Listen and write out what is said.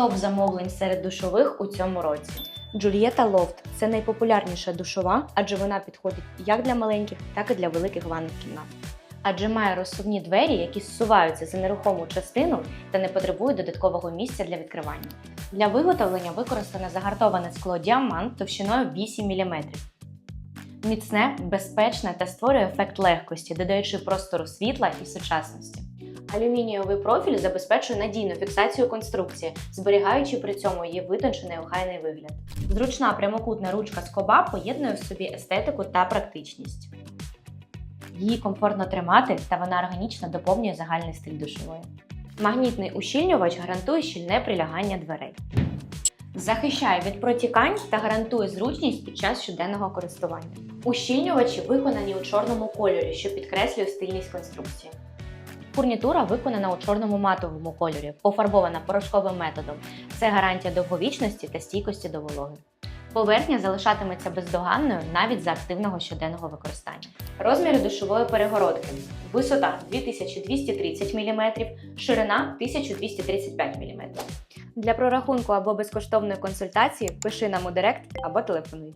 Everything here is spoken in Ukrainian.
Топ замовлень серед душових у цьому році. Джульєта Лофт це найпопулярніша душова, адже вона підходить як для маленьких, так і для великих ванних кімнат. Адже має розсувні двері, які зсуваються за нерухому частину та не потребують додаткового місця для відкривання. Для виготовлення використане загартоване скло діамант товщиною 8 мм. Міцне, безпечне та створює ефект легкості, додаючи простору світла і сучасності. Алюмінієвий профіль забезпечує надійну фіксацію конструкції, зберігаючи при цьому її витончений охайний вигляд. Зручна прямокутна ручка скоба поєднує в собі естетику та практичність. Її комфортно тримати та вона органічно доповнює загальний стиль душової. Магнітний ущільнювач гарантує щільне прилягання дверей. Захищає від протікань та гарантує зручність під час щоденного користування. Ущільнювачі виконані у чорному кольорі, що підкреслює стильність конструкції. Фурнітура виконана у чорному матовому кольорі, пофарбована порошковим методом. Це гарантія довговічності та стійкості до вологи. Поверхня залишатиметься бездоганною навіть за активного щоденного використання. Розміри душової перегородки: висота 2230 мм, ширина 1235 мм. Для прорахунку або безкоштовної консультації пиши нам у директ або телефонуй.